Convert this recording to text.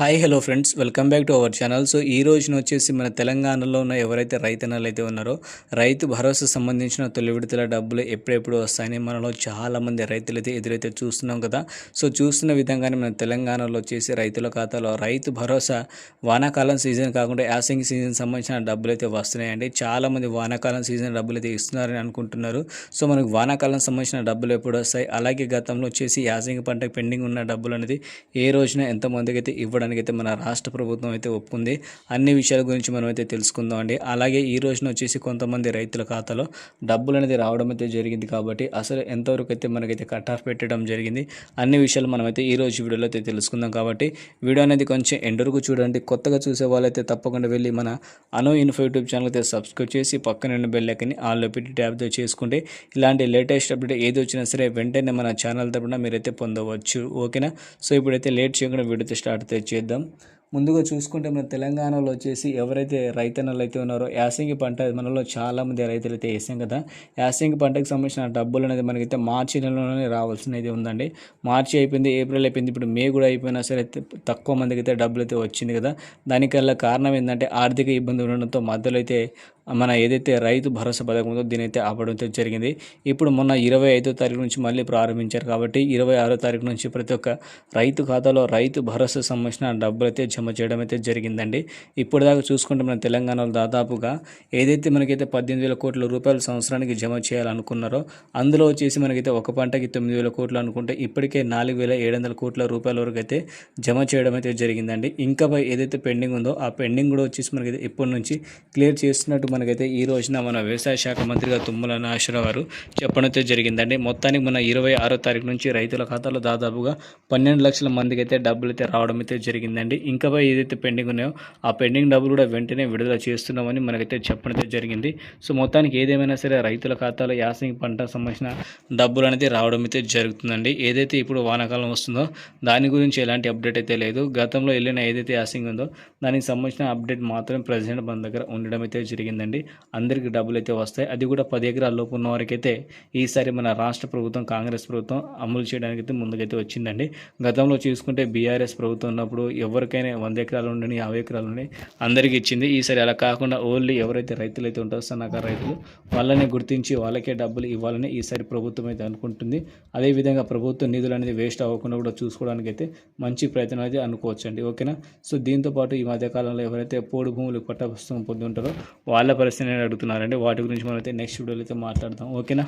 Hi hello friends welcome back to our channel so ఈ రోజున వచ్చేసి మన తెలంగాణలో ఉన్న ఎవరైతే రైతన్నలు అయితే ఉన్నారో రైతు భరోసా సంబంధించిన తొలి విడతల డబ్బులు ఎప్పుడెప్పుడు వస్తాయని మనలో చాలామంది రైతులైతే ఎదురైతే చూస్తున్నాం కదా. సో చూస్తున్న విధంగానే మన తెలంగాణలో వచ్చేసి రైతుల ఖాతాలో రైతు భరోసా వానాకాలం సీజన్ కాకుండా యాసింగ్ సీజన్ సంబంధించిన డబ్బులు అయితే వస్తున్నాయండి. చాలామంది వానాకాలం సీజన్ డబ్బులు అయితే ఇస్తున్నారని అనుకుంటున్నారు. సో మనకు వానాకాలం సంబంధించిన డబ్బులు ఎప్పుడు వస్తాయి? అలాగే గతంలో వచ్చేసి యాసింగ్ పంటకు పెండింగ్ ఉన్న డబ్బులు అనేది ఏ రోజున ఎంతమందికి అయితే ఇవ్వడానికి అయితే మన రాష్ట్ర ప్రభుత్వం అయితే ఒప్పుకుంది. అన్ని విషయాల గురించి మనం అయితే తెలుసుకుందాం అండి. అలాగే ఈ రోజున వచ్చేసి కొంతమంది రైతుల ఖాతాలో డబ్బులు అనేది రావడం అయితే జరిగింది కాబట్టి అసలు ఎంతవరకు అయితే మనకైతే కట్ ఆఫ్ పెట్టడం జరిగింది అన్ని విషయాలు మనమైతే ఈ రోజు వీడియోలో అయితే తెలుసుకుందాం కాబట్టి వీడియో అనేది కొంచెం ఎండరుకు చూడండి. కొత్తగా చూసే వాళ్ళైతే తప్పకుండా వెళ్ళి మన అనో ఇన్ఫో యూట్యూబ్ ఛానల్ అయితే సబ్స్క్రైబ్ చేసి పక్కన ఉన్న బెల్ ఐకన్ని పెట్టి ట్యాబ్తో చేసుకుంటే ఇలాంటి లేటెస్ట్ అప్డేట్ ఏది వచ్చినా సరే వెంటనే మన ఛానల్ తరపున మీరైతే పొందవచ్చు. ఓకేనా? సో ఇప్పుడైతే లేట్ చేయకుండా వీడియోతో స్టార్ట్ అయితే చేద్దాం. ముందుగా చూసుకుంటే మన తెలంగాణలో వచ్చేసి ఎవరైతే రైతన్నలు అయితే ఉన్నారో యాసంగి పంట మనలో చాలామంది రైతులు అయితే వేసాం కదా. యాసంగి పంటకు సంబంధించిన డబ్బులు అనేది మనకైతే మార్చి నెలలోనే రావాల్సినది ఉందండి. మార్చి అయిపోయింది ఏప్రిల్ అయిపోయింది ఇప్పుడు మే కూడా అయిపోయినా సరే తక్కువ మందికి అయితే డబ్బులు అయితే వచ్చింది కదా. దానికల్లా కారణం ఏంటంటే ఆర్థిక ఇబ్బంది ఉండడంతో మధ్యలో అయితే మన ఏదైతే రైతు భరోసా పథకం ఉందో దీని అయితే ఆపడం జరిగింది. ఇప్పుడు మొన్న ఇరవై ఐదో తారీఖు నుంచి మళ్ళీ ప్రారంభించారు కాబట్టి ఇరవై ఆరో తారీఖు నుంచి ప్రతి ఒక్క రైతు ఖాతాలో రైతు భరోసా సంబంధించిన డబ్బులు అయితే జమ చేయడం అయితే జరిగిందండి. ఇప్పుడు దాకా చూసుకుంటే మన తెలంగాణలో దాదాపుగా ఏదైతే మనకైతే పద్దెనిమిది వేల కోట్ల రూపాయలు సంవత్సరానికి జమ చేయాలనుకున్నారో అందులో వచ్చేసి మనకైతే ఒక పంటకి తొమ్మిది వేల కోట్లు అనుకుంటే ఇప్పటికే నాలుగు వేల ఏడు వందల కోట్ల రూపాయల వరకు అయితే జమ చేయడం అయితే జరిగిందండి. ఇంకా ఏదైతే పెండింగ్ ఉందో ఆ పెండింగ్ కూడా వచ్చేసి మనకైతే ఇప్పటి నుంచి క్లియర్ చేస్తున్నట్టు మనకైతే ఈ రోజున మన వ్యవసాయ శాఖ మంత్రిగా తుమ్మల నాగేశ్వరరావు గారు చెప్పడంతో జరిగిందండి. మొత్తానికి మన ఇరవై ఆరో తారీఖు నుంచి రైతుల ఖాతాలో దాదాపుగా పన్నెండు లక్షల మందికి అయితే డబ్బులు అయితే రావడం అయితే జరిగిందండి. ఇంకా ఏదైతే పెండింగ్ ఉన్నాయో ఆ పెండింగ్ డబ్బులు కూడా వెంటనే విడుదల చేస్తున్నామని మనకైతే చెప్పడం జరిగింది. సో మొత్తానికి ఏదేమైనా సరే రైతుల ఖాతాలో యాసింగ్ పంట సంబంధించిన డబ్బులు అనేది రావడం అయితే జరుగుతుందండి. ఏదైతే ఇప్పుడు వానాకాలం వస్తుందో దాని గురించి ఎలాంటి అప్డేట్ అయితే లేదు. గతంలో వెళ్ళిన ఏదైతే యాసింగ్ ఉందో దానికి సంబంధించిన అప్డేట్ మాత్రం ప్రజెంట్ మన దగ్గర ఉండడం అయితే జరిగిందండి. అందరికీ డబ్బులు అయితే వస్తాయి. అది కూడా పది ఎకరాల లోపు ఉన్న వారికైతే ఈసారి మన రాష్ట్ర ప్రభుత్వం కాంగ్రెస్ ప్రభుత్వం అమలు చేయడానికి అయితే ముందుకైతే వచ్చిందండి. గతంలో చూసుకుంటే బీఆర్ఎస్ ప్రభుత్వం ఉన్నప్పుడు ఎవరికైనా వంద ఎకరాలు ఉండని యాభై ఎకరాలు ఉండి అందరికీ ఇచ్చింది. ఈసారి అలా కాకుండా ఓన్లీ ఎవరైతే రైతులు అయితే ఉంటారో సన్నకారు రైతులు వాళ్ళని గుర్తించి వాళ్ళకే డబ్బులు ఇవ్వాలని ఈసారి ప్రభుత్వం అయితే అనుకుంటుంది. అదేవిధంగా ప్రభుత్వ నిధులు అనేది వేస్ట్ అవ్వకుండా కూడా చూసుకోవడానికి అయితే మంచి ప్రయత్నం అయితే అనుకోవచ్చు అండి ఓకేనా? సో దీంతో పాటు ఈ మధ్యకాలంలో ఎవరైతే పోడు భూములు పట్టపుస్తకం పొంది ఉంటారో వాళ్ళ పరిస్థితి అడుగుతున్నారండి. వాటి గురించి మనం అయితే నెక్స్ట్ వీడియోలో అయితే మాట్లాడదాం ఓకేనా